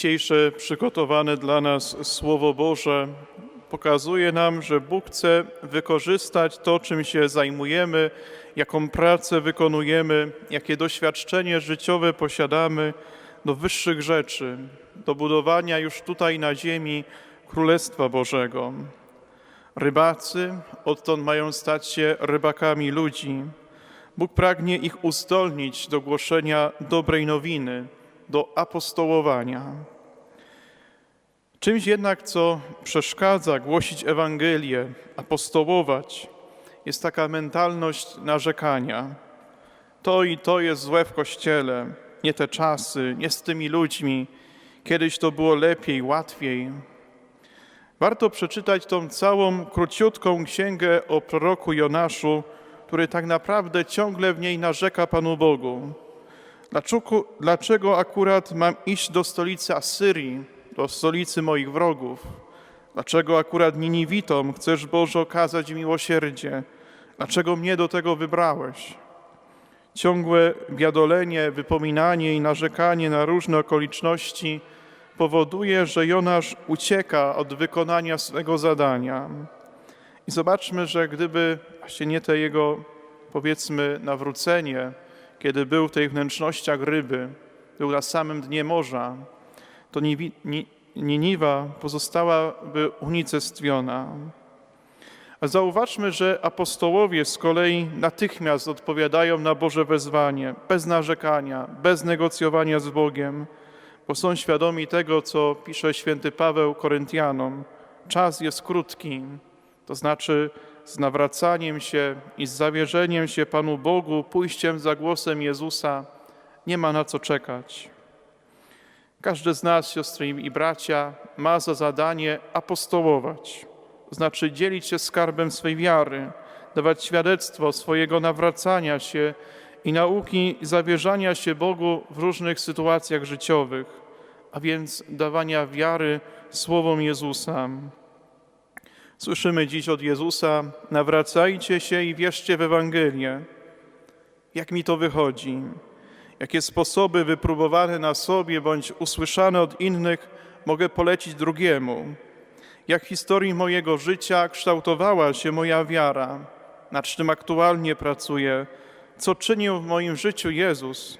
Dzisiejsze przygotowane dla nas Słowo Boże pokazuje nam, że Bóg chce wykorzystać to, czym się zajmujemy, jaką pracę wykonujemy, jakie doświadczenie życiowe posiadamy do wyższych rzeczy, do budowania już tutaj na ziemi Królestwa Bożego. Rybacy odtąd mają stać się rybakami ludzi. Bóg pragnie ich uzdolnić do głoszenia dobrej nowiny, do apostołowania. Czymś jednak, co przeszkadza głosić Ewangelię, apostołować, jest taka mentalność narzekania. To i to jest złe w kościele, nie te czasy, nie z tymi ludźmi. Kiedyś to było lepiej, łatwiej. Warto przeczytać tą całą króciutką księgę o proroku Jonaszu, który tak naprawdę ciągle w niej narzeka Panu Bogu. Dlaczego, dlaczego akurat mam iść do stolicy Asyrii, do stolicy moich wrogów? Dlaczego akurat Niniwitom chcesz, Boże, okazać miłosierdzie? Dlaczego mnie do tego wybrałeś? Ciągłe biadolenie, wypominanie i narzekanie na różne okoliczności powoduje, że Jonasz ucieka od wykonania swego zadania. I zobaczmy, że gdyby właśnie nie te jego, powiedzmy, nawrócenie, kiedy był w tych wnętrznościach ryby, był na samym dnie morza, to Niniwa pozostałaby unicestwiona. A zauważmy, że apostołowie z kolei natychmiast odpowiadają na Boże wezwanie, bez narzekania, bez negocjowania z Bogiem, bo są świadomi tego, co pisze święty Paweł Koryntianom. Czas jest krótki, to znaczy z nawracaniem się i z zawierzeniem się Panu Bogu, pójściem za głosem Jezusa, nie ma na co czekać. Każdy z nas, siostry i bracia, ma za zadanie apostołować, to znaczy dzielić się skarbem swej wiary, dawać świadectwo swojego nawracania się i nauki zawierzania się Bogu w różnych sytuacjach życiowych, a więc dawania wiary słowom Jezusa. Słyszymy dziś od Jezusa: nawracajcie się i wierzcie w Ewangelię. Jak mi to wychodzi? Jakie sposoby wypróbowane na sobie bądź usłyszane od innych mogę polecić drugiemu? Jak w historii mojego życia kształtowała się moja wiara? Nad czym aktualnie pracuję? Co czynił w moim życiu Jezus?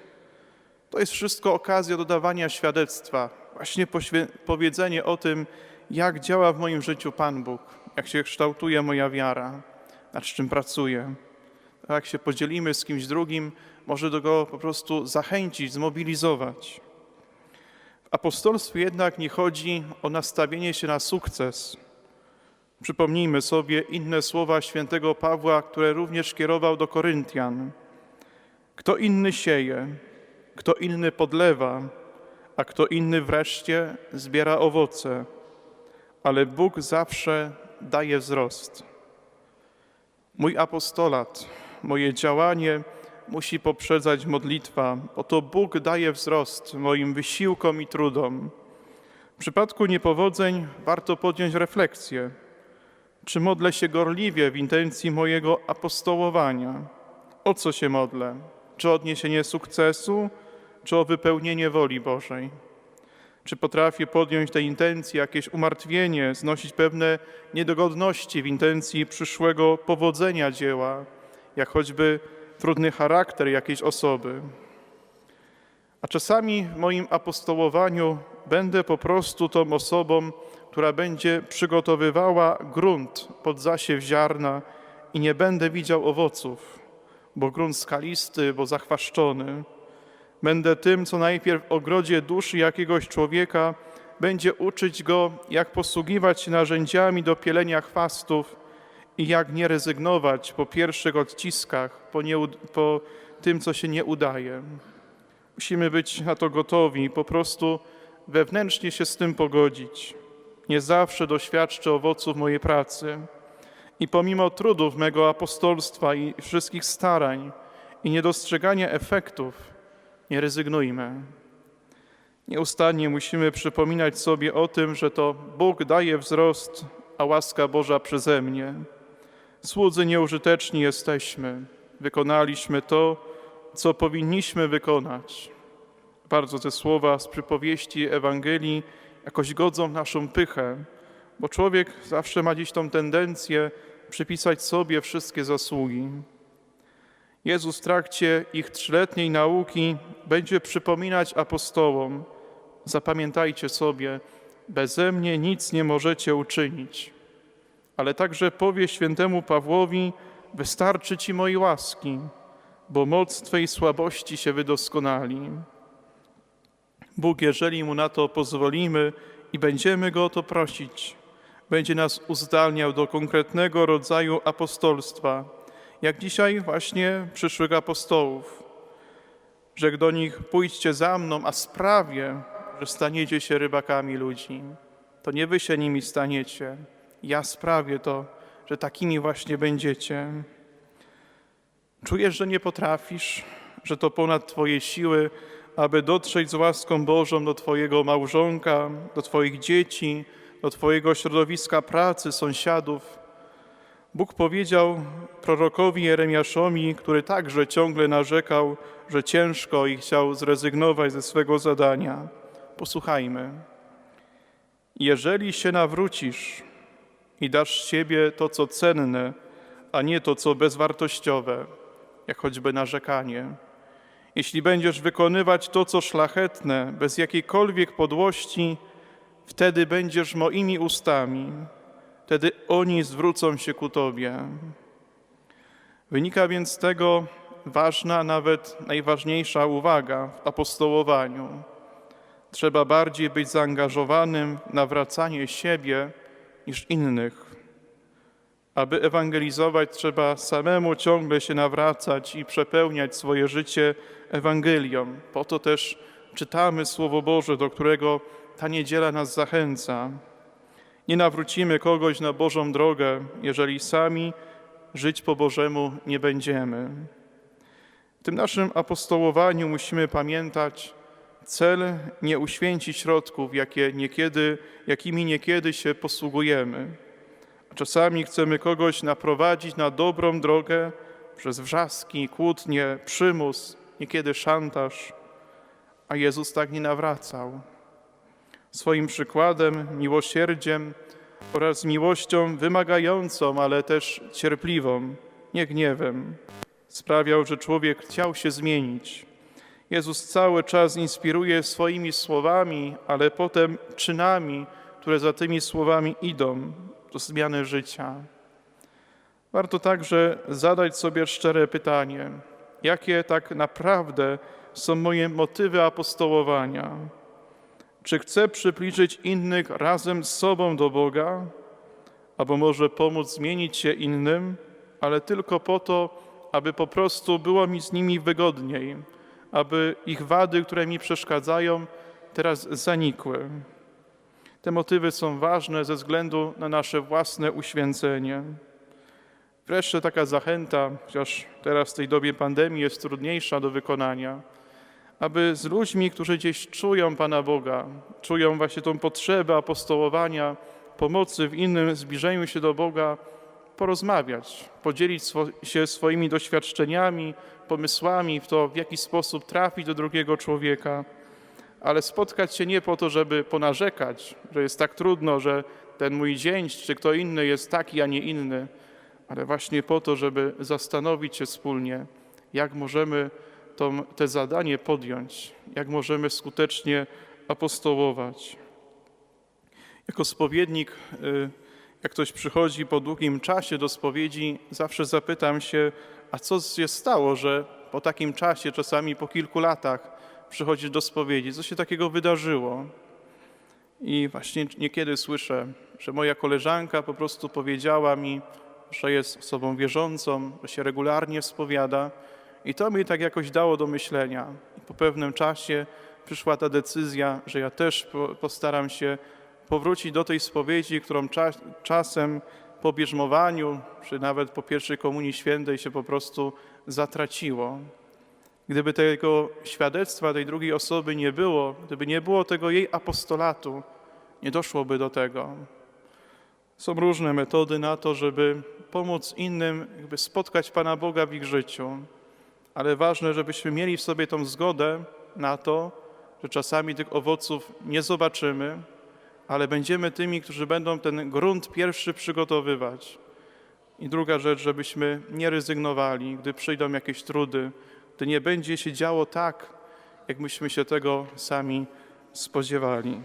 To jest wszystko okazja do dawania świadectwa, właśnie powiedzenie o tym, jak działa w moim życiu Pan Bóg, jak się kształtuje moja wiara, nad czym pracuję. A Jak się podzielimy z kimś drugim, może do go po prostu zachęcić, zmobilizować. W apostolstwie jednak nie chodzi o nastawienie się na sukces. Przypomnijmy sobie inne słowa świętego Pawła, które również kierował do Koryntian. Kto inny sieje, kto inny podlewa, a kto inny wreszcie zbiera owoce, ale Bóg zawsze daje wzrost. Mój apostolat, moje działanie musi poprzedzać modlitwa. Oto Bóg daje wzrost moim wysiłkom i trudom. W przypadku niepowodzeń warto podjąć refleksję. Czy modlę się gorliwie w intencji mojego apostołowania? O co się modlę? Czy o odniesienie sukcesu, czy o wypełnienie woli Bożej? Czy potrafię podjąć tej intencji jakieś umartwienie, znosić pewne niedogodności w intencji przyszłego powodzenia dzieła, jak choćby trudny charakter jakiejś osoby? A czasami w moim apostołowaniu będę po prostu tą osobą, która będzie przygotowywała grunt pod zasiew ziarna i nie będę widział owoców, bo grunt skalisty, bo zachwaszczony. Będę tym, co najpierw ogrodzie duszy jakiegoś człowieka będzie uczyć go, jak posługiwać się narzędziami do pielenia chwastów i jak nie rezygnować po pierwszych odciskach, po, nieud- po tym, co się nie udaje. Musimy być na to gotowi po prostu wewnętrznie się z tym pogodzić. Nie zawsze doświadczę owoców mojej pracy. I pomimo trudów mego apostolstwa i wszystkich starań i niedostrzegania efektów, nie rezygnujmy. Nieustannie musimy przypominać sobie o tym, że to Bóg daje wzrost, a łaska Boża przeze mnie. Słudzy nieużyteczni jesteśmy. Wykonaliśmy to, co powinniśmy wykonać. bardzo te słowa z przypowieści Ewangelii jakoś godzą naszą pychę, bo człowiek zawsze ma dziś tą tendencję przypisać sobie wszystkie zasługi. Jezus w trakcie ich trzyletniej nauki będzie przypominać apostołom: Zapamiętajcie sobie, beze mnie nic nie możecie uczynić. Ale także powie świętemu Pawłowi: Wystarczy ci mojej łaski, bo moc Twej słabości się wydoskonali. Bóg, jeżeli mu na to pozwolimy i będziemy go o to prosić, będzie nas uzdalniał do konkretnego rodzaju apostolstwa, jak dzisiaj właśnie przyszłych apostołów, że do nich pójdźcie za mną, a sprawię, że staniecie się rybakami ludzi. To nie wy się nimi staniecie, ja sprawię to, że takimi właśnie będziecie. Czujesz, że nie potrafisz, że to ponad Twoje siły, aby dotrzeć z łaską Bożą do Twojego małżonka, do Twoich dzieci, do Twojego środowiska pracy, sąsiadów. Bóg powiedział prorokowi Jeremiaszowi, który także ciągle narzekał, że ciężko i chciał zrezygnować ze swego zadania. Posłuchajmy. Jeżeli się nawrócisz i dasz siebie to, co cenne, a nie to, co bezwartościowe, jak choćby narzekanie, jeśli będziesz wykonywać to, co szlachetne, bez jakiejkolwiek podłości, wtedy będziesz moimi ustami, wtedy oni zwrócą się ku Tobie. Wynika więc z tego ważna, nawet najważniejsza uwaga w apostołowaniu. Trzeba bardziej być zaangażowanym w nawracanie siebie niż innych. Aby ewangelizować, trzeba samemu ciągle się nawracać i przepełniać swoje życie Ewangelią. Po to też czytamy Słowo Boże, do którego ta niedziela nas zachęca. Nie nawrócimy kogoś na Bożą drogę, jeżeli sami żyć po Bożemu nie będziemy. W tym naszym apostołowaniu musimy pamiętać, cel nie uświęci środków, jakie niekiedy, jakimi niekiedy się posługujemy. Czasami chcemy kogoś naprowadzić na dobrą drogę przez wrzaski, kłótnie, przymus, niekiedy szantaż, a Jezus tak nie nawracał. Swoim przykładem, miłosierdziem oraz miłością wymagającą, ale też cierpliwą, nie gniewem, sprawiał, że człowiek chciał się zmienić. Jezus cały czas inspiruje swoimi słowami, ale potem czynami, które za tymi słowami idą do zmiany życia. Warto także zadać sobie szczere pytanie, jakie tak naprawdę są moje motywy apostołowania. Czy chcę przybliżyć innych razem z sobą do Boga, albo może pomóc zmienić się innym, ale tylko po to, aby po prostu było mi z nimi wygodniej, aby ich wady, które mi przeszkadzają, teraz zanikły. Te motywy są ważne ze względu na nasze własne uświęcenie. Wreszcie taka zachęta, chociaż teraz w tej dobie pandemii jest trudniejsza do wykonania, aby z ludźmi, którzy gdzieś czują Pana Boga, czują właśnie tą potrzebę apostołowania, pomocy w innym zbliżeniu się do Boga, porozmawiać, podzielić się swoimi doświadczeniami, pomysłami w to, w jaki sposób trafić do drugiego człowieka, ale spotkać się nie po to, żeby ponarzekać, że jest tak trudno, że ten mój dzień czy kto inny jest taki, a nie inny, ale właśnie po to, żeby zastanowić się wspólnie, jak możemy to, te zadanie podjąć, jak możemy skutecznie apostołować. Jako spowiednik, y, jak ktoś przychodzi po długim czasie do spowiedzi, zawsze zapytam się, a co się stało, że po takim czasie, czasami po kilku latach, przychodzisz do spowiedzi? Co się takiego wydarzyło? I właśnie niekiedy słyszę, że moja koleżanka po prostu powiedziała mi, że jest osobą wierzącą, że się regularnie spowiada. I to mi tak jakoś dało do myślenia. Po pewnym czasie przyszła ta decyzja, że ja też postaram się powrócić do tej spowiedzi, którą czas, czasem po bierzmowaniu, czy nawet po pierwszej komunii świętej się po prostu zatraciło. Gdyby tego świadectwa tej drugiej osoby nie było, gdyby nie było tego jej apostolatu, nie doszłoby do tego. Są różne metody na to, żeby pomóc innym, jakby spotkać Pana Boga w ich życiu, ale ważne, żebyśmy mieli w sobie tą zgodę na to, że czasami tych owoców nie zobaczymy, ale będziemy tymi, którzy będą ten grunt pierwszy przygotowywać. I druga rzecz, żebyśmy nie rezygnowali, gdy przyjdą jakieś trudy, gdy nie będzie się działo tak, jak myśmy się tego sami spodziewali.